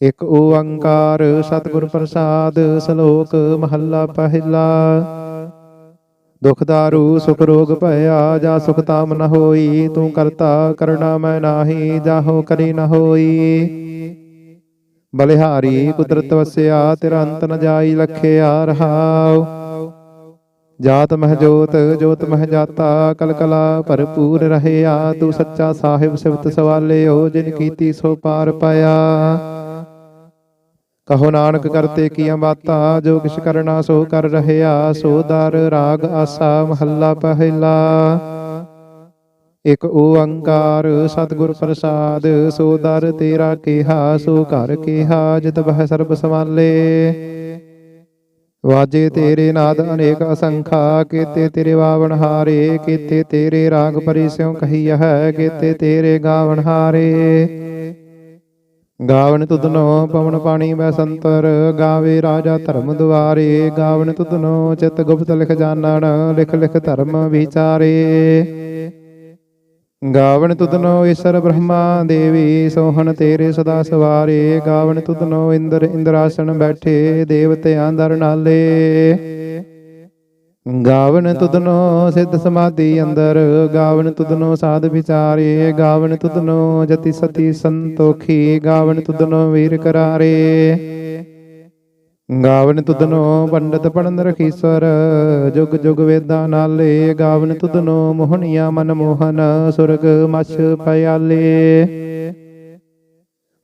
ਇਕ ਓੰਕਾਰ ਸਤਿਗੁਰ ਪ੍ਰਸਾਦ ਸ਼ਲੋਕ ਮਹੱਲਾ ਪਹਿਲਾ। ਦੁਖ ਦਾਰੂ, ਸੁਖ ਰੋਗ ਭਇਆ, ਜਾ ਸੁਖ ਤਾਮ ਨ ਹੋਈ, ਤੂੰ ਕਰਤਾ ਕਰਣਾ ਮੈਂ ਨਾਹੀ, ਜਾਹੋ ਕਰੀ ਨ ਹੋਈ। ਬਲਿਹਾਰੀ, ਕੁਦਰਤ ਵਸਿਆ ਤੇਰਾ ਅੰਤ ਨ ਜਾਈ ਲਖਿਆ ਰਹਾਉ। ਜਾਤ ਮਹਿ ਜੋਤ ਜੋਤ ਮਹਿ ਜਾਤਾ ਕਲ ਕਲਾ ਭਰਪੂਰ ਰਹਿਆ। ਤੂੰ ਸੱਚਾ ਸਾਹਿਬ ਸਿਵਤ ਸਵਾਲਿਓ, ਜਿਨ ਕੀਤੀ ਸੋ ਪਾਰ ਪਾਇਆ ਕਹੋ ਨਾਨਕ ਕਰਤੇ ਕੀਆਂ ਬਾਤਾਂ, ਜੋ ਕਿਛ ਕਰਨਾ ਸੋ ਕਰ ਰਹਿਆ, ਸੋ ਦਰ ਰਾਗ ਆਸਾ ਮਹੱਲਾ ਪਹਿਲਾ। ਇਕ ਓੰਕਾਰ ਸਤਿਗੁਰ ਪ੍ਰਸਾਦ, ਸੋ ਦਰ ਤੇਰਾ ਕੀਹਾ, ਸੋ ਘਰ ਕੀਹਾ, ਜਿਤ ਬਹਿ ਸਰਬ ਸਮਾਲੇ ਵਾਜੇ ਤੇਰੇ ਨਾਦ ਅਨੇਕ ਅਸੰਖਾ, ਕੀਤੇ ਤੇਰੇ ਵਾਵਣ ਹਾਰੇ, ਕੀਤੇ ਤੇਰੇ ਰਾਗ ਪਰਿਸਿਉ ਕਹੀਆ ਹੈ ਕੀਤੇ ਤੇਰੇ ਗਾਵਣ ਹਾਰੇ। ਗਾਵਨ ਤੁਧਨੋ ਪਵਨ ਪਾਣੀ ਬੈ ਸੰਤਰ ਗਾਵੇ ਰਾਜਾ ਧਰਮ ਦੁਆਰੇ। ਗਾਵਨ ਤੁਧਨੋ ਚਿਤ ਗੁਪਤ ਲਿਖ ਜਾਣਨ, ਲਿਖ ਲਿਖ ਧਰਮ ਵਿਚਾਰੇ। ਗਾਵਨ ਤੁਧਨੋ ਈਸ਼ਰ ਬ੍ਰਹਮਾ ਦੇਵੀ, ਸੋਹਣ ਤੇਰੇ ਸਦਾ ਸਵਾਰੇ। ਗਾਵਨ ਤੁਧਨੋ ਇੰਦਰ ਇੰਦਰਾਸਣ ਬੈਠੇ, ਦੇਵਤਿਆਂ ਦਰ ਨਾਲੇ। ਗਾਵਨ ਤੁਧਨੋ ਸਿੱਧ ਸਮਾਧੀ ਅੰਦਰ ਗਾਵਨ ਤੁਧਨੋ ਸਾਧ ਵਿਚਾਰੇ ਗਾਵਨ ਤੁਧਨੋ ਜਤੀ ਸਤੀ ਸੰਤੋਖੀ ਗਾਵਨ ਤੁਧਨੋ ਵੀਰ ਕਰਾਰੇ। ਗਾਵਨ ਤੁਧਨੋ ਪੰਡਤ ਪੜਨ ਰਖੀਸਵਰ ਜੁਗ ਜੁਗ ਵੇਦਾਂ ਨਾਲੇ ਗਾਵਨ ਤੁਧਨੋ ਮੋਹਣੀਆਂ ਮਨ ਮੋਹਨ ਸੁਰਗ ਮਛ ਪਿਆਲੇ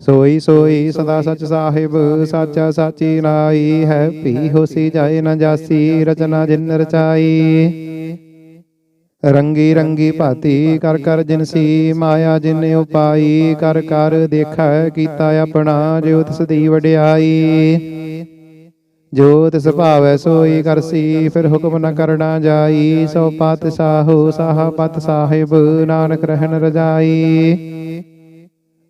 ਸੋਈ ਸੋਈ ਸਦਾ ਸਚ ਸਾਹਿਬ ਸਾਚਾ ਸਾਚੀ ਨਾਈ ਹੈ। ਭੀ ਹੋਸੀ ਜਾਏ ਨ ਜਾਸੀ ਰਚਨਾ ਜਿਨ ਰਚਾਈ। ਰੰਗੀ ਰੰਗੀ ਭਾਤੀ ਕਰ ਕਰ ਜਿਨਸੀ ਮਾਇਆ ਜਿਨ ਉਪਾਈ ਕਰ ਕਰ ਦੇਖੈ ਕੀਤਾ ਆਪਣਾ ਜੋ ਤਿਸ ਦੀ ਵਡਿਆਈ। ਜੋ ਤਿਸ ਭਾਵੈ ਸੋਈ ਕਰਸੀ ਫਿਰ ਹੁਕਮ ਨ ਕਰਨਾ ਜਾਈ। ਸੋ ਪਤ ਸਾਹੋ ਸਾਹਾ ਪਤ ਸਾਹਿਬ ਨਾਨਕ ਰਹਿਣ ਰਜਾਈ।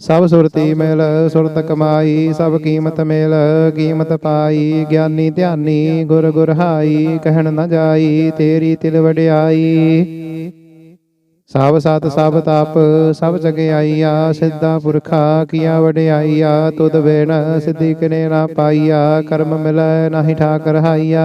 ਸਭ ਸੁਰਤੀ ਮਿਲ ਸੁਰਤ ਕਮਾਈ ਸਭ ਕੀਮਤ ਮਿਲ ਕੀਮਤ ਪਾਈ ਗਿਆਨੀ ਧਿਆਨੀ ਗੁਰ ਗੁਰ ਹਾਈ ਕਹਿਣ ਨ ਜਾਈ ਤੇਰੀ ਤਿਲ ਵਡਿਆਈ। ਸਭ ਸਤ ਸਭ ਤਪ ਸਭ ਜਗਿਆਈਆ ਸਿੱਧਾ ਪੁਰਖਾ ਕੀਆ ਵਡਿਆਈਆ ਤੁਧ ਬਿਨ ਸਿੱਧੀ ਕਿਨੇ ਨਾ ਪਾਈਆ ਕਰਮ ਮਿਲੈ ਨਾਹੀ ਠਾਕਰ ਹਾਈਆ।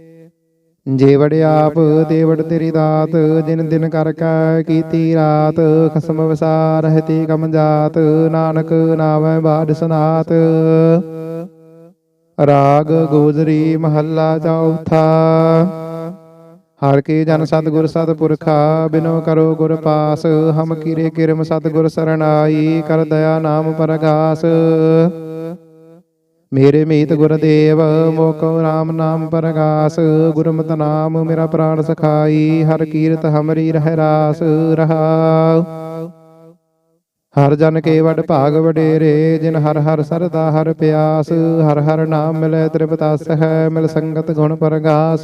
ਜੇ ਵੜਿਆਪ ਤੇ ਵੜ ਤੇਰੀ ਦਾਤ ਜਿਨ ਦਿਨ ਕਰ ਕੈ ਕੀਤੀ ਰਾਤ ਖਸਮ ਵਿਸਾਰ ਰਹਤੀ ਕਮ ਜਾਤ ਨਾਨਕ ਨਾਮੈ ਬਾਦ ਸਨਾਤ। ਰਾਗ ਗੋਜਰੀ ਮਹੱਲਾ ਚੌਥਾ ਹਰ ਕੀ ਜਨ ਸਤਿਗੁਰ ਸਤਿਪੁਰਖਾ ਬਿਨੋ ਕਰੋ ਗੁਰ ਪਾਸ। ਹਮ ਕੀਰੇ ਕਿਰਮ ਸਤਿਗੁਰ ਸਰਣਾਈ ਕਰ ਦਇਆ ਨਾਮ ਪਰਗਾਸ। ਮੇਰੇ ਮੀਤ ਗੁਰਦੇਵ ਮੋਕੋ RAM ਨਾਮ ਪਰਗਾਸ ਗੁਰਮਤਿ ਨਾਮ ਮੇਰਾ ਪ੍ਰਾਣ ਸਖਾਈ ਹਰ ਕੀਰਤ ਹਮਰੀ ਰਹਿ ਰਾਸ ਰਹਾਉ ਹਰ ਜਨ ਕੇ ਵਡ ਭਾਗ ਵਡੇਰੇ ਜਿਨ ਹਰ ਹਰ ਸਰਦਾ ਹਰ ਪਿਆਸ ਹਰ ਹਰ ਨਾਮ ਮਿਲੇ ਤ੍ਰਿਪਤਾਸ ਹੈ ਮਿਲ ਸੰਗਤ ਗੁਣ ਪਰਗਾਸ।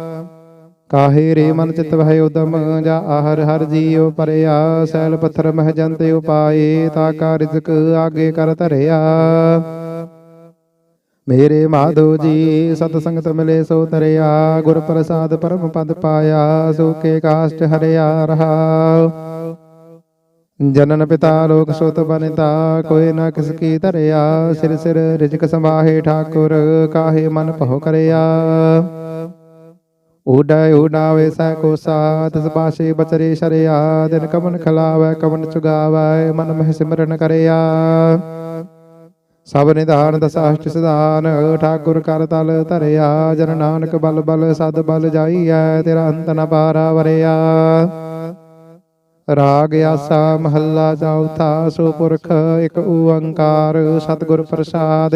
ਕਾਹੇ ਰੇ ਮਨ ਚਿਤ ਵਹਿ ਉਦਮ, ਜਾ ਆਹਰ ਹਰ ਜੀਉ ਪਰਿਆ, ਸੈਲ ਪੱਥਰ ਮਹਿ ਜੰਤ ਉਪਾਏ, ਤਾ ਕਾ ਰਿਜ਼ਕ ਆਗੇ ਕਰ ਧਰਿਆ। ਮੇਰੇ ਮਾਧੋ ਜੀ, ਸਤ ਸੰਗਤ ਮਿਲੇ ਸੋ ਤਰਿਆ, ਗੁਰ ਪ੍ਰਸਾਦ ਪਰਮ ਪਦ ਪਾਇਆ, ਸੋ ਕੇ ਕਾਸ਼ਟ ਹਰਿਆ ਰਹਾ। ਜਨਨ ਪਿਤਾ ਲੋਕ ਸੁਤ ਬਨਿਤਾ, ਕੋਈ ਨਾ ਕਿਸ ਕੀ ਧਰਿਆ, ਸਿਰ ਸਿਰ ਰਿਜਕ ਸੰਭਾਹੇ ਠਾਕੁਰ, ਕਾਹੇ ਮਨ ਭਉ ਕਰਿਆ। ਉਡੈ ਉਡਾਵੇ ਸੈ ਕੋ ਸਾਥ ਤਿਸ ਬਚਰੇ ਸ਼ਰਿਆ, ਦਿਨ ਕਮਨ ਖਲਾਵੈ, ਕਮਨ ਚੁਗਾਵੈ, ਮਨ ਮਹਿ ਸਿਮਰਨ ਕਰਿਆ। ਸਭ ਨਿਧਾਨ ਦਸਾਸ਼ਟ ਸਿਧਾਨ, ਠਾਕੁਰ ਕਰ ਤਲ ਧਰਿਆ, ਜਨ ਨਾਨਕ ਬਲ ਬਲ ਸਦ ਬਲ ਜਾਈਐ, ਤੇਰਾ ਅੰਤ ਨ ਪਾਰਾ ਵਰਿਆ। ਰਾਗ ਆਸਾ ਮਹੱਲਾ ਚੌਥਾ ਸੋ ਪੁਰਖ ਇਕ ਓੰਕਾਰ, ਸਤਿਗੁਰ ਪ੍ਰਸਾਦ।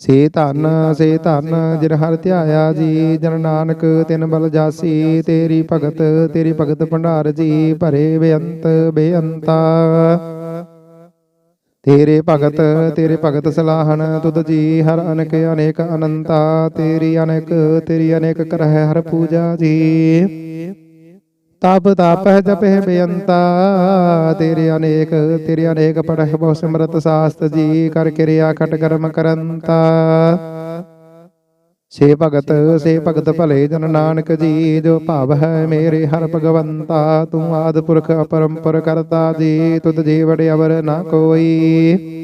ਸੇ ਧਨ ਸੇ ਧਨ, ਜਿਨ ਹਰ ਧਿਆਇਆ ਜੀ, ਜਨ ਨਾਨਕ ਤਿਨ ਬਲ ਜਾਸੀ, ਤੇਰੀ ਭਗਤ ਤੇਰੀ ਭਗਤ ਭੰਡਾਰ ਜੀ, ਭਰੇ ਬੇਅੰਤ, ਬੇਅੰਤਾ। ਤੇਰੇ ਭਗਤ ਤੇਰੇ ਭਗਤ ਸਲਾਹਣ, ਤੁਧ ਜੀ, ਹਰ ਅਨੇਕ ਅਨੇਕ ਅਨੰਤਾ। ਤੇਰੀ ਅਨੇਕ ਤੇਰੀ ਅਨੇਕ ਕਰਹਿ ਹਰ ਪੂਜਾ ਜੀ। ਤਪ ਤਾਪਹਿ ਜਪਹਿ ਬੇਅੰਤਾ। ਤੇਰੇ ਅਨੇਕ ਤੇਰੇ ਅਨੇਕ ਪੜਹਿ ਬਹੁ ਸਿਮਰਤ ਸਾਸਤ ਜੀ ਕਰ ਕਿਰਿਆ ਖਟ ਕਰਮ ਕਰੰਤਾ। ਸੇ ਭਗਤ ਸੇ ਭਗਤ ਭਲੇ ਜਨ ਨਾਨਕ ਜੀ ਜੋ ਭਾਵ ਹੈ ਮੇਰੇ ਹਰ ਭਗਵੰਤਾ। ਤੂੰ ਆਦ ਪੁਰਖ ਅਪਰੰਪਰ ਕਰਤਾ ਜੀ ਤੁਧ ਜੀ ਵੜੇ ਅਵਰ ਨਾ ਕੋਈ।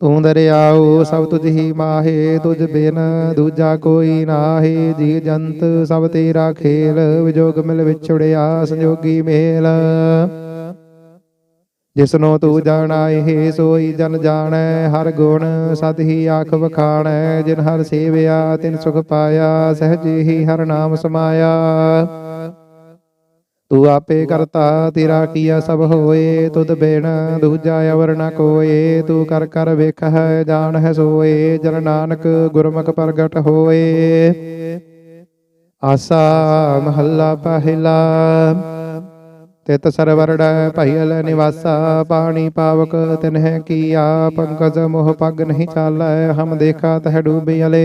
ਤੂੰ ਦਰਿਆਉ ਸਭ ਤੁਝ ਹੀ ਮਾਹੇ, ਤੁਝ ਬਿਨ ਦੂਜਾ ਕੋਈ ਨਾਹੀ। ਜੀ ਜੰਤ ਸਭ ਤੇਰਾ ਖੇਲ, ਵਿਜੋਗ ਮਿਲ ਵਿਛੜਿਆ ਸੰਜੋਗੀ ਮੇਲ। ਜਿਸਨੋ ਤੂੰ ਜਾਣਾਏ ਸੋਈ ਜਨ ਜਾਣੈ। ਹਰ ਗੁਣ ਸਦ ਹੀ ਆਖ ਵਖਾਣੈ, ਜਿਨ ਹਰ ਸੇਵਿਆ ਤਿਨ ਸੁਖ ਪਾਇਆ, ਸਹਜੇ ਹੀ ਹਰ ਨਾਮ ਸਮਾਇਆ। ਤੂੰ ਆਪੇ ਕਰਤਾ, ਤੇਰਾ ਕੀਆ ਸਭ ਹੋਏ, ਤੁਧ ਬੇਣ ਦੂਜਾ ਅਵਰ ਨ ਕੋਏ। ਤੂੰ ਕਰ ਕਰ ਵੇਖ ਹੈ, ਜਾਣ ਹੈ, ਸੋਏ, ਜਨ ਨਾਨਕ ਗੁਰਮੁਖ ਪ੍ਰਗਟ ਹੋਏ। ਆਸਾ ਮਹੱਲਾ ਪਹਿਲਾ, ਤਿਤ ਸਰਵਰੜੈ ਭਈਲ ਨਿਵਾਸਾ। ਪਾਣੀ ਪਾਵਕ ਤਿਨਹਿ ਕੀਆ, ਪੰਕਜ ਮੋਹ ਪਗ ਨਹੀਂ ਚਾਲੈ, ਹਮ ਦੇਖਾ ਤਹ ਡੂਬਿਅਲੇ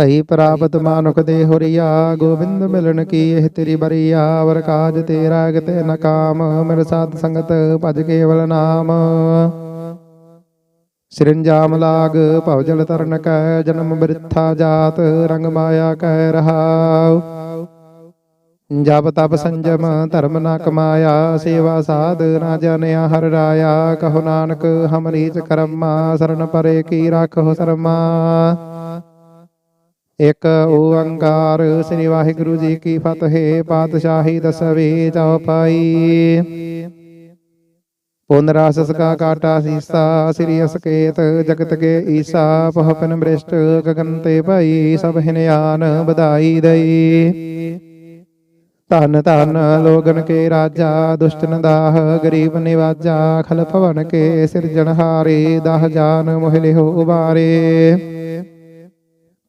ਭਈ ਪ੍ਰਾਪਤ ਮਾਨੁਖ ਦੇ ਹੋਰੀਆ, ਗੋਬਿੰਦ ਮਿਲਣ ਕੀ ਇਹ ਤੇਰੀ ਬਰੀਆ, ਵਰ ਕਾਜ ਤੇਰਾ ਕਿਤੇ ਨ ਕਾਮ ਮਿਲ ਸੰਗਤ ਭਜ ਕੇਵਲ ਨਾਮ। ਸਿਰੰਜਾਮ ਲਾਗ ਭਵਜਲ ਤਰਨ ਕੈ, ਜਨਮ ਬਿਰਥਾ ਜਾਤ, ਰੰਗ ਮਾਇਆ ਕਹਿ ਰਹਾਉ। ਜਪ ਤਪ ਸੰਜਮ, ਧਰਮ ਨਾ ਕਮਾਇਆ, ਸੇਵਾ ਸਾਧ ਨਾ ਜਨਿਆ ਹਰ ਰਾਇਆ। ਕਹੋ ਨਾਨਕ, ਹਮ ਰੀਚ ਕਰਮਾ, ਸਰਨ ਪਰੇ ਕੀ ਰਾਖੋ ਸਰਮਾ। ਇਕ ਓੰਕਾਰ ਸ੍ਰੀ ਵਾਹਿਗੁਰੂ ਜੀ ਕੀ ਫਤਿਹ ਪਾਤਸ਼ਾਹੀ ਦਸਵੀ ਚੌਪਾਈ। ਪੁਨ ਰਾਸ ਸਕਾ ਕਾਟਾ ਸੀਸਾ ਸ੍ਰੀ ਅਸਕੇਤ ਜਗਤ ਕੇ ਈਸਾ ਪਹਪਨ ਬ੍ਰਿਸ਼ਟ ਗਗਨ ਤੇ ਭਾਈ ਸਭ ਹਿਨਿਆਨ ਵਧਾਈ ਦਈ। ਧਨ ਧਨ ਲੋਗਨ ਕੇ ਰਾਜਾ ਦੁਸ਼ਟਨ ਦਾਹ ਗਰੀਬ ਨਿਵਾਜਾ ਖਲ ਭਵਨ ਕੇ ਸਿਰਜਣਹਾਰੇ ਦਾਹ ਜਾਨ ਮੋਹਿ ਹੋ ਉਬਾਰੇ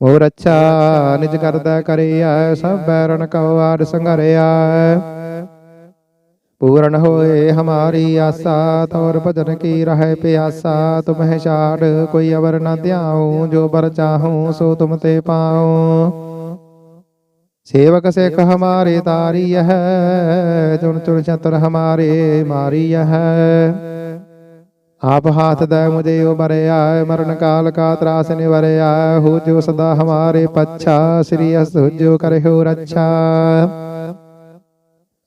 ਮੋਰ ਅੱਛਾ ਨਿਜ ਕਰਦਾ ਕਰਿਆ ਸਭ ਬੈਰਨ ਕਉ ਆਰ ਸੰਘਰਿਆ। ਪੂਰਨ ਹੋਏ ਹਮਾਰੀ ਆਸਾ ਤੌਰ ਭਜਨ ਕੀ ਰਹਿ ਪਿਆਸਾ। ਤੁਮਹਿ ਛਾੜ ਕੋਈ ਅਵਰ ਨ ਧਿਆਉ ਜੋ ਬਰ ਚਾਹੂੰ ਸੋ ਤੁਮ ਤੇ ਪਾਉ। ਸੇਵਕ ਸਿੱਖ ਹਮਾਰੇ ਤਾਰੀ ਹੈ ਚੁਣ ਚੁਣ ਚਤਰ ਹਮਾਰੇ ਮਾਰੀ ਹੈ ਆਪ ਹਾਥ ਦੈ ਮੁਝੇ ਉਬਰਿਆ ਮਰਨ ਕਾਲ ਕਾ ਤਰਾਸ ਨਿਵਰਿਆ ਹੋ ਜੋ ਸਦਾ ਹਮਾਰੇ ਪੱਛਾ ਸ੍ਰੀ ਅਸ ਜੋ ਕਰਿਓ ਰੱਛਾ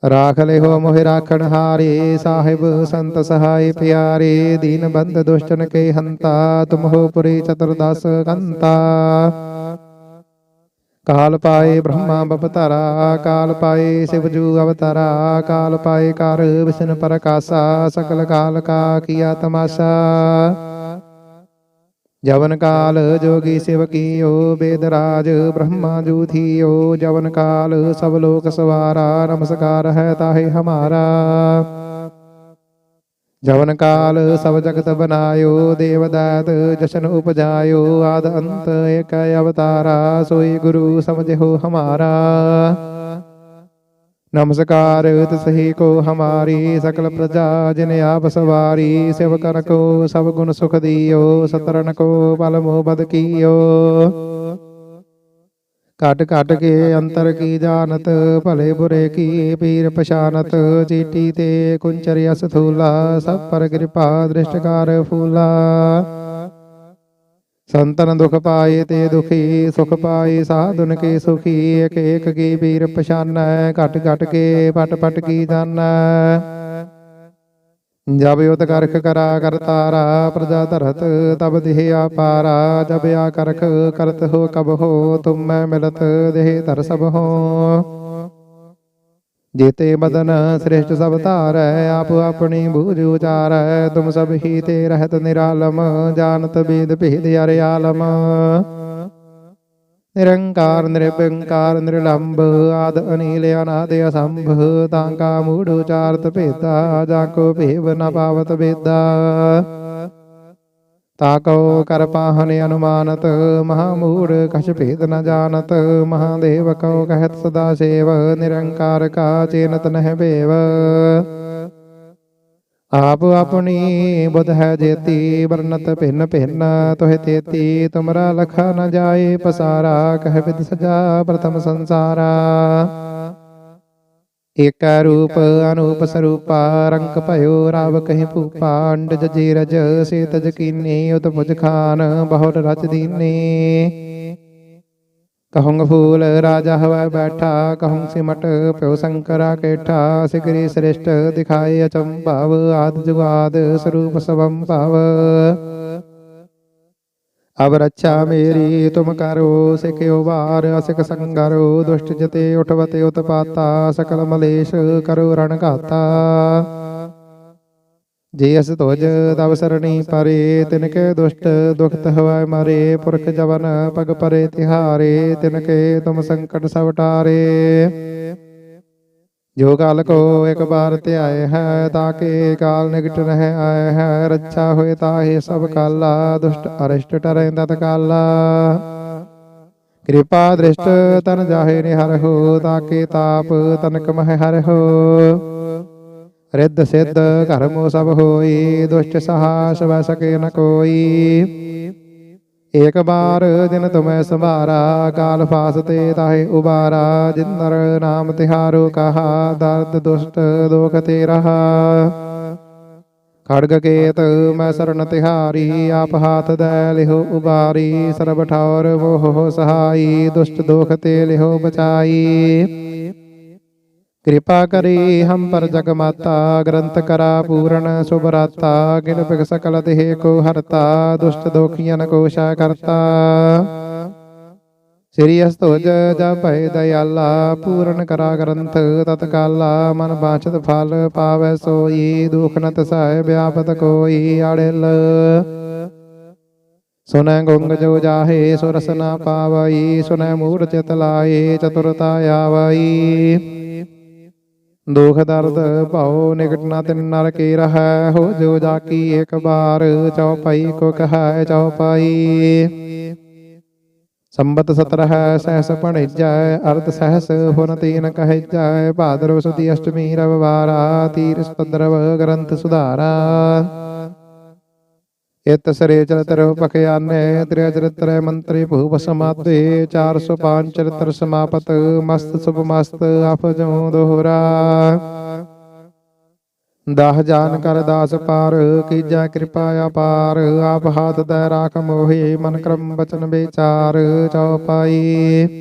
ਰਾਖ ਲਿਓ ਮੋਹਿ ਰਾਖਣ ਹਾਰੇ ਸਾਹਿਬ ਸੰਤ ਸਹਾਈ ਪਿਆਰੇ ਦੀਨ ਬੰਦ ਦੁਸ਼ਟਨ ਕੇ ਹੰਤਾ ਤੁਮ ਹੋ ਪੁਰੀ ਚਤੁਰਦਸ ਕੰਤਾ ਕਾਲ ਪਾਏ ਬ੍ਰਹਮਾ ਬਪਤਾਰਾ ਕਾਲ ਪਾਏ ਸਿਵਜੂ ਅਵਤਾਰਾ ਕਾਲ ਪਾਏ ਕਰ ਵਿਸ਼ਨ ਪ੍ਰਕਾਸ਼ਾ ਸਕਲ ਕਾਲ ਕਾ ਕੀਆ ਤਮਾਸ਼ਾ ਜਵਨ ਕਾਲ ਜੋਗੀ ਸਿਵ ਕੀਓ ਬੇਦ ਰਾਜ ਬ੍ਰਹਮਾ ਜੂ ਥੀਓ ਜਵਨ ਕਾਲ ਸਭ ਲੋਕ ਸਵਾਰਾ ਨਮਸਕਾਰ ਹੈ ਤਾਹੇ ਹਮਾਰਾ ਜਵਨ ਕਾਲ ਸਭ ਜਗਤ ਬਨਾਇਓ, ਦੇਵਦਾਤ ਜਸ਼ਨ ਉਪਜਾਇਓ, ਆਦ ਅੰਤ ਏਕ ਅਵਤਾਰਾ, ਸੋਈ ਗੁਰੂ ਸਮਝਿਓ ਹਮਾਰਾ। ਨਮਸਕਾਰ ਤਿਸਹੀ ਕੋ ਹਮਾਰੀ ਸਕਲ ਪ੍ਰਜਾ, ਜਿਨ ਆਪ ਸਵਾਰੀ, ਸਿਵ ਕਰ ਕੋ ਸਭ ਗੁਣ ਸੁਖ ਦਿਓ, ਸਤਰਨ ਕੋ ਬਲ ਮੋਹ ਬਦ ਕੀਓ। ਘਟ ਘਟ ਕੇ ਅੰਤਰ ਕੀ ਜਾਣਤ ਭਲੇ ਬੁਰੇ ਕੀ ਪੀਰ ਪਛਾਨਤ ਚੀਟੀ ਤੇ ਕੁੰਚਰ ਅਸ ਥੂਲਾ ਸਭ ਪਰ ਕਿਰਪਾ ਦ੍ਰਿਸ਼ਟਕਾਰ ਫੂਲਾ। ਸੰਤਨ ਦੁਖ ਪਾਏ ਤੇ ਦੁਖੀ ਸੁਖ ਪਾਏ ਸਾਧੁਨ ਕੇ ਸੁਖੀ ਏਕ ਏਕ ਕੀ ਪੀਰ ਪਛਾਨੈ ਘਟ ਘਟ ਕੇ ਪਟ ਪਟ ਕੀ ਜਾਣੈ। ਜਬ ਉਤ ਕਰਖ ਕਰਾ ਕਰਤਾਰਾ ਪ੍ਰਜਾ ਧਰਤ ਤਬ ਦੇਹ ਆਪਾਰਾ, ਜਬ ਆ ਕਰਖ ਕਰਤ ਹੋ ਕਬ ਹੋ, ਤੁਮ ਮੈਂ ਮਿਲਤ ਦੇਹ ਧਰ ਸਭ ਹੋ। ਜੇਤੇ ਮਦਨ ਸ੍ਰਿਸ਼ਟ ਸਭ ਧਾਰੈ, ਆਪ ਆਪਣੀ ਬੂਝ ਉਚਾਰੈ, ਤੁਮ ਸਭ ਹੀ ਤੇ ਰਹਿਤ ਨਿਰਾਲਮ, ਜਾਣਤ ਬੇਦ ਭੇਦ ਅਰ ਨਿਰੰਕਾਰ ਨਿਰਭੰਕਾਰ ਨਿਰਲੰਭ ਆਦ ਅਨੀਲ ਅਨਾਦ ਅਸੰਭ ਤਾਂ ਕਾ ਮੂੜ ਉਚਾਰਤ ਭੇਦਾ ਜਾ ਕੋ ਭੇਵ ਨ ਪਾਵਤ ਵੇਦਾ ਤਾਕੋ ਕਰ ਪਾਹਨ ਅਨੁਮਾਨਤ ਮਹਾ ਮੂੜ ਕਛ ਭੇਦ ਨ ਜਾਣਤ ਮਹਾਦੇਵ ਕਉ ਕਹਿਤ ਸਦਾ ਸੇਵ ਨਿਰੰਕਾਰ ਕਾ ਚੇਨਤ ਨਹਿ ਭੇਵ ਆਪ ਆਪਣੀ ਬੁਧ ਹੈ ਜੇਤੀ, ਵਰਨਤ ਭਿੰਨ ਭਿੰਨ, ਤੋਹਿ ਤੇਤੀ, ਤੁਮਰਾ ਲਖਾ ਨ ਜਾਏ, ਪਸਾਰਾ ਕਹਿ ਵਿਦ ਸਜਾ ਪ੍ਰਥਮ ਸੰਸਾਰਾ। ਏਕੈ ਰੂਪ ਅਨੂਪ ਸਰੂਪਾ ਰੰਗ ਭਇਓ ਰਾਵ ਕਹੀ ਭੂਪਾ ਅੰਡ ਜੀਰਜ ਸੇਤ ਜਕੀਨੀ ਉਤ ਮੁਜ ਖਾਨ ਬਹੁਰ ਰਚ ਦੀਨੀ। ਕਹੂੰ ਫੂਲ ਰਾਜਾ ਹਵੈ ਬੈਠਾ ਕਹੂੰ ਸਿਮਟ ਪਿਓ ਸ਼ੰਕਰਾ ਕੇਠਾ, ਸਿਗਰੀ ਸ੍ਰਿਸ਼ਟ ਦਿਖਾਏ ਅਚੰਭਵ ਆਦ ਜੁਗਾਦ ਸਰੂਪ ਸਵੰ ਭਵ। ਅਬ ਰੱਛਾ ਮੇਰੀ, ਤੁਮ ਕਰੋ ਸਿਕਿਓ ਵਾਰ ਅਸਿਕ ਸੰਗਰੋ, ਦੁਸ਼ਟ ਜਤੇ ਉਠਵਤੇ ਉਤਪਾਤਾ, ਸਕਲ ਮਲੇਸ਼ ਕਰੋ ਰਣ ਘਾਤਾ। ਜੇ ਅਸ ਤੁਜ ਤਵ ਸਰਣੀ ਪਰੇ ਤਿਨ ਕੇ ਦੁਸ਼ਟ ਦੁਖਤ ਹਵੈ ਮਰੇ, ਪੁਰਖ ਜਵਨ ਪਗ ਪਰੇ, ਤਿਹਾਰੇ ਤਿਨ ਕੇ ਤੁਮ ਸੰਕਟ ਸਭ ਟਾਰੇ। ਜੋ ਕਾਲ ਕੋ ਇੱਕ ਬਾਰ ਧਿਆਏ ਹੈ ਤਾਕੇ ਕਾਲ ਨਿਕਟ ਰਹਿ ਆਏ ਹੈ। ਰੱਛਾ ਹੋਏ ਤਾਹੇ ਸਭ ਕਾਲਾ, ਦੁਸ਼ਟ ਅਰਿਸ਼ਟ ਟਰੈ ਤਤ ਕਾਲਾ। ਕਿਰਪਾ ਦ੍ਰਿਸ਼ਟ ਤਨ ਜਾਹੇ ਨਿਹਰ ਹੋ ਤਾਕੇ ਤਾਪ ਤਨਕ ਮਹਿ ਹਰ ਹੋ। ਰਿੱਧ ਸਿੱਧ ਘਰਮੋ ਸਭ ਹੋਈ ਦੁਸ਼ਟ ਸਹਾਸ ਵੈ ਸਕੇ ਨ ਕੋਈ। ਏਕ ਬਾਰ ਦਿਨ ਤੁਮੈ ਸੰਭਾਰਾ ਕਾਲ ਫਾਸਤੇ ਤਾਹੇ ਉਬਾਰਾ ਜਿੰਦਰ ਨਾਮ ਤਿਹਾਰੋ ਕਹਾ ਦਰਦ ਦੁਸ਼ਟ ਦੋਖ ਤੇ ਰਹਾ ਖੜਗ ਕੇਤ ਮੈਂ ਸਰਣ ਤਿਹਾਰੀ ਆਪ ਹਾਥ ਦੈ ਲਿਹੋ ਉਬਾਰੀ ਸਰਬ ਠੌਰ ਮੋਹ ਸਹਾਈ ਦੁਸ਼ਟ ਦੋਖ ਤੇ ਲਿਹੋ ਬਚਾਈ। ਕਿਰਪਾ ਕਰੀ ਹਮ ਪਰ ਜਗ ਮਾਤਾ ਗ੍ਰੰਥ ਕਰਾ ਪੂਰਨ ਸੁਭ ਰਾਤਾ ਕਿਨ ਬਿਗ ਸਕਲ ਦੇਹ ਕੋ ਹਰਤਾ ਦੁਸ਼ਟ ਦੋਖੀਆਂ ਕੋ ਸ਼ਾ ਕਰਤਾ। ਸ੍ਰੀ ਅਸਤੋਜ ਜਾ ਭੈ ਦਇਆਲਾ ਪੂਰਨ ਕਰਾ ਗ੍ਰੰਥ ਤਤਕਾਲਾ ਮਨ ਬਾਚਤ ਫਲ ਪਾਵੈ ਸੋਈ ਦੁਖ ਨ ਤਸਾਇ ਵਿਆਪਤ ਕੋਈ ਆੜਿਲ ਸੁਨੈ ਗੁੰਗ ਜੋ ਜਾਹੇ ਸੁਰਸ ਨਾ ਪਾਵਈ ਸੁਨੈ ਮੂੜ ਚਿਤ ਲਾਏ ਚਤੁਰਤਾ ਆਵਈ। ਦੁਖ ਦਰਦ ਭਉ ਨਿਕਟ ਨਾ ਤਿਨ ਨਰ ਕੀ ਰਹੈ, ਹੋ ਜੋ ਜਾ ਇੱਕ ਬਾਰ ਚੌਪਾਈ ਕੋ ਕਹੈ ਚਉਪਈ ਸੰਬਤ ਸਤਰ ਹੈ ਸਹਸ ਭਣਿਜੈ, ਅਰਧ ਸਹਿਸ ਹੁਨ ਤੀਨ ਕਹਿਜੈ, ਭਾਦਰਵ ਸੁਦੀ ਅਸ਼ਟਮੀ ਰਵਵਾਰਾ, ਤੀਰ ਸਤੰਦਰਵ ਗ੍ਰੰਥ ਸੁਧਾਰਾ। ਇਤ ਸਰੇ ਚਰਿਤਰ ਪਖਿਆਨੇ ਤ੍ਰਿਆ ਚਰਿਤਰ ਮੰਤਰੀ ਭੂਪ ਸਮਾਤੇ 405 ਚਰਿਤਰ ਸਮਾਪਤ, ਮਸਤ ਸੁਭ ਮਸਤ, ਆਪ ਜੋ ਦੋਹਰਾ। ਦਾਹ ਜਾਨ ਕਰ ਦਾਸ ਪਾਰ, ਕੀਜੈ ਕਿਰਪਾ ਅਪਾਰ, ਆਪ ਹਾਥ ਦੈ ਰਾਖ ਮੋਹਿ, ਮਨ ਕਰਮ ਬਚਨ ਵਿਚਾਰ ਚਉਪਾਈ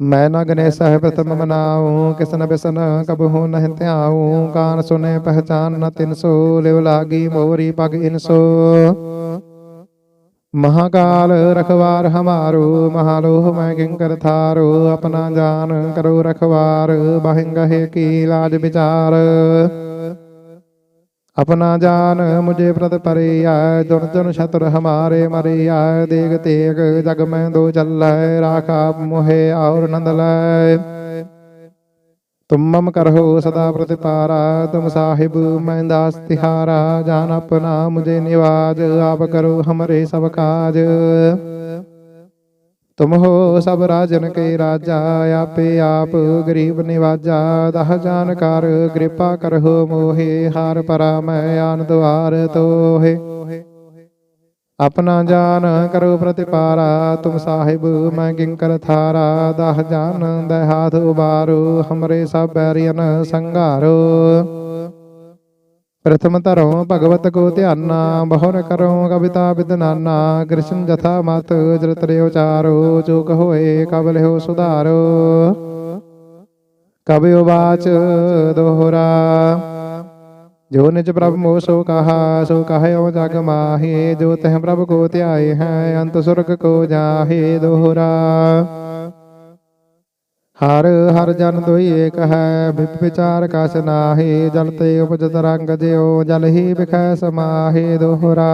ਮੈਂ ਨਾ ਗਨੇ ਸਹਿ ਪ੍ਰਥਮ ਮਨਾਉ ਕਿਸਨ ਬਿਸਨ ਕਬਹੂ ਨਹਿ ਧਿਆਉ ਕਾਨ ਸੁਨੇ ਪਹਿਚਾਨ ਨ ਤਿਨਸੋ ਲਿਵ ਲਾਗੀ ਮੋਰੀ ਪਗ ਇਨਸੋ ਮਹਾਕਾਲ ਰਖਵਾਰ ਹਮਾਰੋ, ਮਹਾਲੋਹ ਮੈਂ ਕਿੰਕਰ ਥਾਰੋ, ਆਪਣਾ ਜਾਨ ਕਰੋ ਰਖਵਾਰ ਬਹਿੰਗਹਿ ਕੀ ਲਾਜ ਵਿਚਾਰ। ਆਪਣਾ ਜਾਨ ਮੁਝੇ ਪ੍ਰਤ ਪਰਿਆ ਦੁਨ ਦੁਨ ਸ਼ਤਰ ਹਮਾਰੇ ਮਰਿਆ, ਦੇਗ ਤੇਗ ਜਗ ਮੈਂ ਦੋ ਚੱਲੈ, ਰਾਖਾ ਮੋਹਿ ਔਰ ਨੰਦ ਲੈ। ਤੁਮ ਮਮ ਕਰਹੁ ਸਦਾ ਪ੍ਰਤਿਪਾਰਾ, ਤੁਮ ਸਾਹਿਬ ਮੈਂ ਦਾਸ ਤਿਹਾਰਾ, ਜਾਨ ਆਪਣਾ ਮੁਝੇ ਨਿਵਾਜ, ਆਪ ਕਰੋ ਹਮਰੇ ਸਭ ਕਾਜ। ਤੁਮ ਹੋ ਸਭ ਰਾਜਨ ਕੇ ਰਾਜਾ, ਆਪੇ ਆਪ ਗਰੀਬ ਨਿਵਾਜਾ, ਦਹ ਜਾਣਕਾਰ ਕਿਰਪਾ ਕਰਹੁ ਮੋਹੇ, ਹਾਰ ਪਰਾਮੈ ਆਨ ਦੁਆਰ ਤੋਹੇ। ਆਪਣਾ ਜਾਨ ਕਰੋ ਪ੍ਰਤਿਪਾਰਾ, ਤੁਮ ਸਾਹਿਬ ਮੈਂ ਗਿੰਕਰ ਥਾਰਾ, ਦਹ ਜਾਨ ਦੇ ਹਾਥ ਉਬਾਰੋ, ਹਮਰੇ ਸਭ ਬੈਰੀਨ ਸੰਘਾਰੋ। प्रथम तरो भगवत को ध्याना बहुन करो कविता विदनाना कृष्ण जथा मत जृतरेचारो जो कहो ए कबल हो सुधारो कवयोवाच दोहरा जो निज प्रभु मो सो कहा सो कहो जग माहे जो तह प्रभु को त्याय है अंत स्वर्ग को जाहे दोहरा ਹਰ ਹਰ ਜਨ ਦੋਈ ਏਕ ਹੈ ਵਿਪ ਵਿਚਾਰ ਕਸ ਨਾਹੀ, ਜਲ ਤੇ ਉਪਜਤ ਰੰਗ ਜਿਉ, ਜਲ ਹੀ ਵਿਖੈ ਸਮਾਹੇ ਦੋਹਰਾ।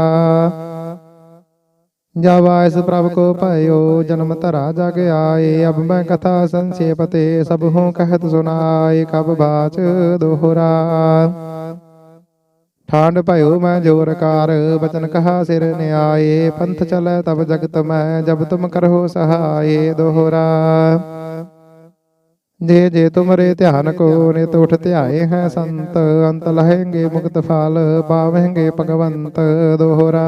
ਜਬ ਆਇਸ ਪ੍ਰਭ ਕੋ ਭਇਓ, ਜਨਮ ਧਰਾ ਜਗ ਆਏ, ਅਬ ਮੈਂ ਕਥਾ ਸੰਖੇਪ ਤੇ ਸਭ ਹੂੰ ਕਹਿਤ ਸੁਨਾਏ ਕਬ ਬਾਚ ਦੋਹਰਾ। ਠਾਂਡ ਭਇਓ ਮੈਂ ਜੋਰਕਾਰ ਬਚਨ ਕਹਾ ਸਿਰ ਨਿਆਏ, ਪੰਥ ਚਲੈ ਤਬ ਜਗਤ ਮੈਂ, ਜਬ ਤੁਮ ਕਰਹੁ ਸਹਾਏ ਦੋਹਰਾ। ਜੇ ਜੇ ਤੁਮਰੇ ਧਿਆਨ ਕੋ ਨਿਤ ਉਠ ਧਿਆਏ ਹੈ ਸੰਤ ਅੰਤ ਲਹੇਂਗੇ ਮੁਕਤ ਫਲ ਪਾਵੇਂਗੇ ਭਗਵੰਤ ਦੋਹਰਾ।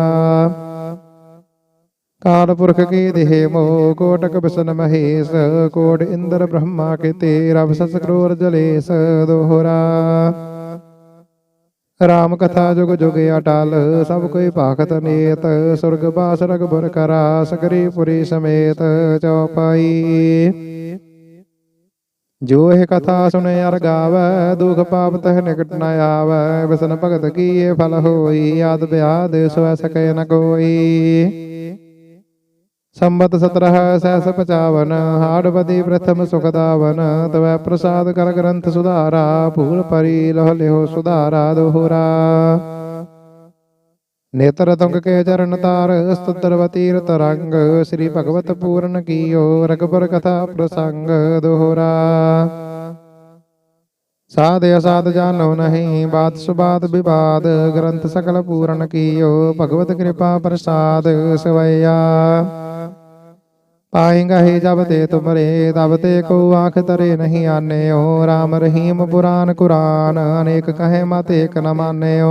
ਕਾਲ ਪੁਰਖ ਕੀ ਦੇਹ ਮੋ ਕੋਟਕ ਬਿਸ਼ਨ ਮਹੇਸ਼ ਕੋਟ ਇੰਦਰ ਬ੍ਰਹਮਾ ਕੇ ਤੇ ਰਬ ਸਸ ਕਰੋਰ ਜਲੇਸ ਦੋਹਰਾ। ਰਾਮ ਕਥਾ ਜੁਗ ਜੁਗ ਅਟਲ ਸਭ ਕੋਈ ਭਾਖਤ ਨੀਤ ਸੁਰਗ ਬਾਸ ਰਗਬਰ ਕਰਾ ਸਗਰੀ ਪੁਰੀ ਸਮੇਤ ਚਉਪਾਈ ਜੋ ਇਹ ਕਥਾ ਸੁਣੇ ਅਰ ਗਾਵੈ, ਦੁਖ ਪਾਪ ਤਹ ਨਿਕਟ ਨ ਆਵੈ, ਵਿਸ਼ਨ ਭਗਤ ਕੀਏ ਫਲ ਹੋਈ, ਆਦ ਵਿਆਦ ਸਵੈ ਸਕੈ ਨ ਕੋਈ। ਸੰਬਤ 17 ਸਹਿਸ 55 ਹਾੜਵਦੀ ਪ੍ਰਥਮ ਸੁਖਦਾਵਨ ਤਵੈ ਪ੍ਰਸਾਦ ਕਰ ਗ੍ਰੰਥ ਸੁਧਾਰਾ, ਭੂਲ ਪਰੀ ਲਹ ਲਿਓ ਸੁਧਾਰਾ ਦੋਹਰਾ। ਨੇਤਰ ਤੁੰਗ ਕੇ ਚਰਨ ਤਾਰ ਸਤੁਦਰਵਤੀ ਤਰੰਗ ਸ੍ਰੀ ਭਗਵਤ ਪੂਰਨ ਕੀਓ ਰਗਬਰ ਕਥਾ ਪ੍ਰਸੰਗ ਦੋਹਰਾ। ਸਾਧ ਅਸਾਧ ਜਾਣੋ ਨਹੀਂ, ਬਾਤ ਸੁਬਾਤ ਵਿਵਾਦ, ਗ੍ਰੰਥ ਸਕਲ ਪੂਰਨ ਕੀਓ, ਭਗਵਤ ਕਿਰਪਾ ਪ੍ਰਸਾਦ ਸਵਈਆ। ਪਾਏਗਾ ਹੀ ਜਬ ਤੇ ਤੁਮਰੇ, ਤਬ ਤੇ ਕੋ ਆਖ ਤਰੇ ਨਹੀਂ ਆਨਿਓ RAM ਰਹੀਮ ਪੁਰਾਨ ਕੁਰਾਨ, ਅਨੇਕ ਕਹੇ ਮਤ ਏਕ ਨ ਮਾਨਿਓ।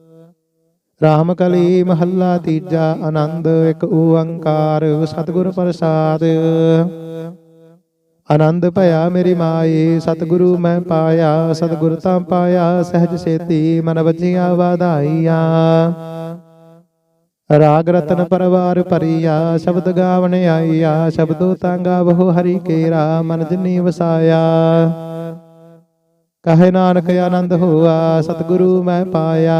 ਰਾਮ ਕਲੀ ਮਹੱਲਾ ਤੀਜਾ ਆਨੰਦ, ਇੱਕ ਓੰਕਾਰ, ਸਤਿਗੁਰ ਪ੍ਰਸਾਦ। ਆਨੰਦ ਭਇਆ ਮੇਰੀ ਮਾਏ ਸਤਿਗੁਰੂ ਮੈਂ ਪਾਇਆ, ਸਤਿਗੁਰ ਤਾਂ ਪਾਇਆ, ਸਹਿਜ ਸੇਤੀ ਮਨ ਵਜੀਆਂ ਵਾਧਾਈਆਂ। ਰਾਗ ਰਤਨ ਪਰਵਾਰ ਭਰੀਆ, ਸ਼ਬਦ ਗਾਵਣ ਆਈਆ, ਸ਼ਬਦੋ ਤਾਂ ਗਾਵੋ ਹਰੀ ਕੇਰਾ, ਮਨ ਜਿਨੀ ਵਸਾਇਆ। ਕਹੇ ਨਾਨਕ ਆਨੰਦ ਹੋਆ, ਸਤਿਗੁਰੂ ਮੈਂ ਪਾਇਆ।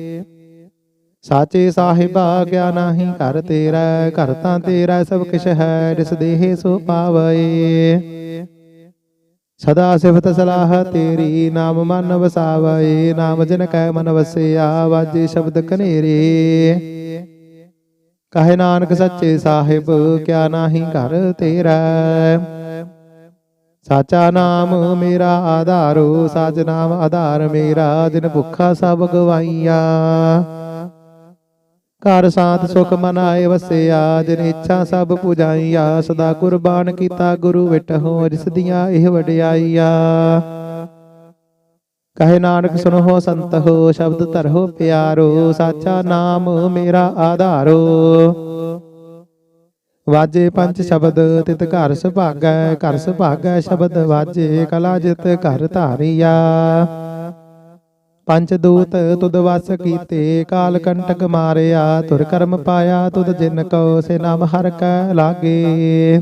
ਸਾਚੇ ਸਾਹਿਬਾ ਕਿਆ ਨਾਹੀ, ਘਰ ਤੇਰਾ ਘਰ ਤਾਂ ਤੇਰਾ ਸਭ ਕਿਛ ਹੈ, ਜਿਸ ਦੇਹ ਸੋ ਪਾਵਏ। ਸਦਾ ਸਿਫਤ ਸਲਾਹ ਤੇਰੀ, ਨਾਮ ਮਨ ਵਸਾਵਏ, ਨਾਮ ਜਿਨ ਕੈ ਮਨ ਵਸਿਆ, ਵਾਜੇ ਸ਼ਬਦ ਕਨੇਰੇ ਕਹੇ ਨਾਨਕ ਸੱਚੇ ਸਾਹਿਬ, ਕਿਆ ਨਾਹੀ ਘਰ ਤੇਰਾ ਸਾਚਾ ਨਾਮ ਮੇਰਾ ਆਧਾਰੋ, ਸਾਚ ਨਾਮ ਆਧਾਰ ਮੇਰਾ ਦਿਨ ਭੁੱਖਾ ਸਭ ਗਵਾਈਆ। ਘਰ ਸਾਥ ਸੁਖ ਮਨਾਏ ਆਏ ਵਸਿਆ ਜਿਨ ਇੱਛਾ ਸਭ ਪੁਜਾਈਆ, ਸਦਾ ਕੁਰਬਾਨ ਕੀਤਾ ਗੁਰੂ ਵਿਟਹੁ ਜਿਸ ਦੀਆਂ ਇਹ ਵਡਿਆਈਆ। ਕਹੇ ਨਾਨਕ ਸੁਨੋ ਸੰਤ ਹੋ ਸ਼ਬਦ ਧਰੋ ਪਿਆਰੋ, ਸਾਚਾ ਨਾਮ ਮੇਰਾ ਆਧਾਰੋ। ਵਾਜੇ ਪੰਜ ਸ਼ਬਦ, ਤਿਤ ਘਰ ਸੁਭਾਗੈ ਘਰ ਸੁਭਾਗੈ ਸ਼ਬਦ ਵਾਜੇ, ਕਲਾ ਜਿਤ ਘਰ ਧਾਰੀਆ। ਪੰਜ ਦੂਤ ਤੁਧ ਵਸ ਕੀਤੇ, ਕਾਲ ਕੰਟਕ ਮਾਰਿਆ, ਤੁਰ ਕਰਮ ਪਾਇਆ, ਤੁਧ ਜਿਨ ਕੋ ਸੇ ਨਾਮ ਹਰ ਕੈ ਲਾਗੇ।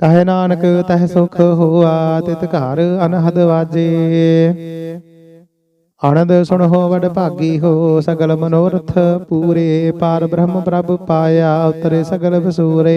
ਕਹੇ ਨਾਨਕ, ਤਹਿ ਸੁਖ ਹੋਆ, ਤਿਤ ਘਰ ਅਨਹਦ ਵਾਜੇ। ਆਨੰਦ ਸੁਣ ਹੋ ਵਡ ਭਾਗੀ ਹੋ, ਸਗਲ ਮਨੋਰਥ ਪੂਰੇ, ਪਾਰ ਬ੍ਰਹਮ ਪ੍ਰਭ ਪਾਇਆ, ਉਤਰੇ ਸਗਲ ਵਸੂਰੇ।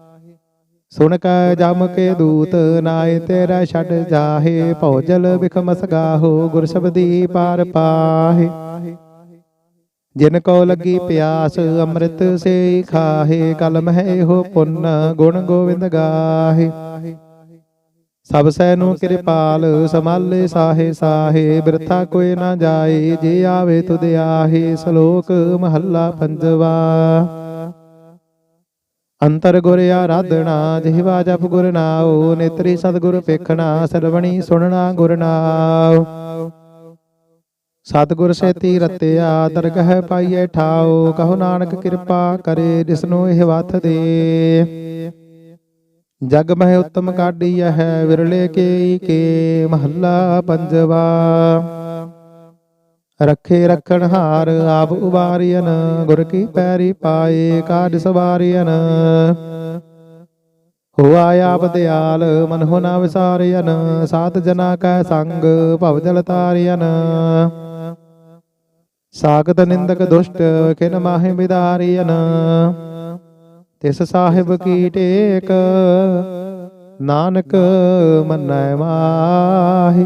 ਸੁਣ ਕੈ ਜਮ ਕੇ ਦੂਤ ਨਾਏ, ਤੇਰਾ ਛੱਡ ਜਾਹੇ, ਭੌਜਲ ਬਿਖਮਸ ਗਾਹੋ ਗੁਰ ਸ਼ਬਦੀ ਪਾਰ ਪਾਹੇ। ਜਿਨ ਕੋ ਲੱਗੀ ਪਿਆਸ, ਅੰਮ੍ਰਿਤ ਸੇ ਖਾਹੇ ਕਲਮ ਹੈ ਇਹੋ ਪੁੰਨ, ਗੁਣ ਗੋਵਿੰਦ ਗਾਹੇ। ਸਭ ਸੈ ਨੂੰ ਕਿਰਪਾਲ, ਸਮਾਲੇ ਸਾਹੇ ਸਾਹੇ, ਬਿਰਥਾ ਕੋਈ ਨਾ ਜਾਏ, ਜੇ ਆਵੇ ਤੁਧ ਆਹੇ, ਸ਼ਲੋਕ ਮਹੱਲਾ ਪੰਜਵਾ। ਅੰਤਰ ਗੁਰ ਆਰਾਧਣਾ ਜਿਹਵਾ ਜਪ ਗੁਰ ਨਾਉ, ਨੇਤਰੀ ਸਤਿਗੁਰ ਪੇਖਣਾ ਸਰਵਣੀ ਸੁਣਨਾ ਗੁਰ ਨਾਉ। ਸਤਿਗੁਰ ਸੇਤੀ ਰਤਿਆ, ਦਰਗਹ ਪਾਈਏ ਠਾਉ, ਕਹੋ ਨਾਨਕ ਕਿਰਪਾ ਕਰੇ, ਜਿਸਨੂੰ ਇਹ ਵਥ ਦੇ। ਜਗ ਮਹਿ ਉਤਮ ਕਾਢੀ ਹੈ ਵਿਰਲੇ ਕੇ ਕੇ, ਮਹੱਲਾ ਪੰਜਵਾ। ਰੱਖੇ ਰਖਣ ਹਾਰ ਆਪ ਉਬਾਰੀਨ ਗੁਰ ਕੀ ਪੈਰੀ ਪਾਏ ਕਾਜ ਸਵਾਰੀਨ ਹੋਆ ਆਪ ਦਿਆਲ, ਮਨ ਹੋ ਨਾ ਵਿਸਾਰੀਨ ਸਾਤ ਜਨਾ ਕੈ ਸੰਗ, ਭਵ ਜਲ ਤਾਰੀਨ ਸਾਗਤ ਨਿੰਦਕ ਦੁਸ਼ਟ ਕਿਨ ਮਾਹਿ ਵਿਦਾਰੀਨ ਤਿਸ ਸਾਹਿਬ ਕੀ ਟੇਕ, ਨਾਨਕ ਮੰਨੈ ਮਾਹੀ।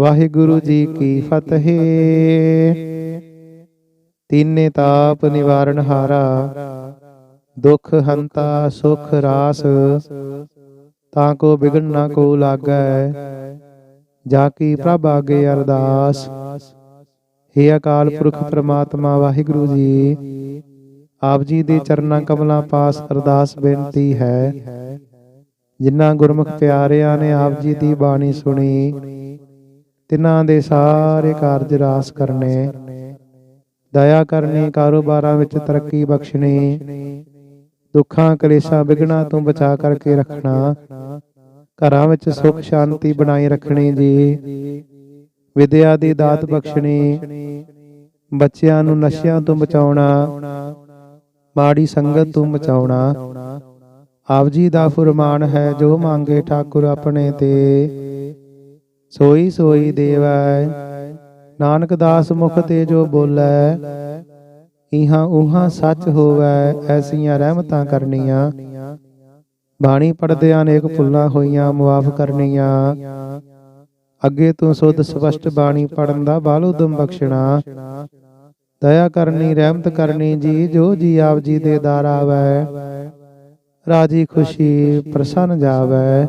ਵਾਹਿਗੁਰੂ ਜੀ ਕੀ ਫਤਿਹ। ਤੀਨੇ ਤਾਪ ਨਿਵਾਰਨ ਹਾਰਾ। ਦੁਖ ਹੰਤਾ ਸੁਖ ਰਾਸ। ਤਾਂ ਕੋ ਬਿਗਨ ਨਾ ਕੋ ਲਾਗੈ। ਜਾ ਕੀ ਪ੍ਰਭ ਆਗੇ ਅਰਦਾਸ। ਹੇ ਅਕਾਲ ਪੁਰਖ ਪ੍ਰਮਾਤਮਾ ਵਾਹਿਗੁਰੂ ਜੀ। ਆਪ ਜੀ ਦੇ ਚਰਨਾਂ ਕਮਲਾਂ ਪਾਸ ਅਰਦਾਸ ਬੇਨਤੀ ਹੈ। ਜਿਨ੍ਹਾਂ ਗੁਰਮੁਖ ਪਿਆਰਿਆਂ ਨੇ ਆਪ ਜੀ ਦੀ ਬਾਣੀ ਸੁਣੀ। ਤਿਨਾਂ ਦੇ ਸਾਰੇ ਕਾਰਜ ਰਾਸ ਕਰਨੇ। ਦਇਆ ਕਰਨੀ, ਕਾਰੋਬਾਰਾਂ ਵਿੱਚ ਤਰੱਕੀ ਬਖਸ਼ਣੀ, ਦੁੱਖਾਂ, ਕਲੇਸ਼ਾਂ ਵਿਗਣਾ ਤੋਂ ਬਚਾ ਕਰਕੇ ਰੱਖਣਾ, ਘਰਾਂ ਵਿੱਚ ਸੁਖ, ਸ਼ਾਂਤੀ ਬਣਾਈ ਰੱਖਣੀ ਜੀ। ਵਿਦਿਆ ਦੀ ਦਾਤ ਬਖਸ਼ਣੀ, ਬੱਚਿਆਂ ਨੂੰ ਨਸ਼ਿਆਂ ਤੋਂ ਬਚਾਉਣਾ, ਮਾੜੀ ਸੰਗਤ ਤੋਂ ਬਚਾਉਣਾ। ਆਪ ਜੀ ਦਾ ਫਰਮਾਨ ਹੈ, ਜੋ ਮੰਗੇ ਠਾਕੁਰ ਆਪਣੇ ਤੇ ਸੋਈ ਸੋਈ ਦੇਵੈ। ਨਾਨਕ ਦਾਸ ਮੁਖ ਤੇ ਜੋ ਬੋਲੇ। ਇਹਾਂ ਉਹਾਂ ਸੱਚ ਹੋਵੈ ਐਸੀਆਂ ਰਹਿਮਤਾਂ ਕਰਨੀਆਂ। ਬਾਣੀ ਪੜਦਿਆਂ ਅਨੇਕ ਭੁੱਲਾਂ ਹੋਈਆਂ ਮੁਆਫ ਕਰਨੀਆਂ। ਅੱਗੇ ਤੋਂ ਸੁਧ ਸਪਸ਼ਟ ਬਾਣੀ ਪੜਨ ਦਾ ਬਾਲ ਉਦਮ ਬਖਸ਼ਣਾ। ਦਇਆ ਕਰਨੀ ਰਹਿਮਤ ਕਰਨੀ ਜੀ ਜੋ ਜੀ ਆਪ ਜੀ ਦੇ ਦਰ ਆਵੈ। ਰਾਜੀ ਖੁਸ਼ੀ ਪ੍ਰਸੰਨ ਜਾਵੈ।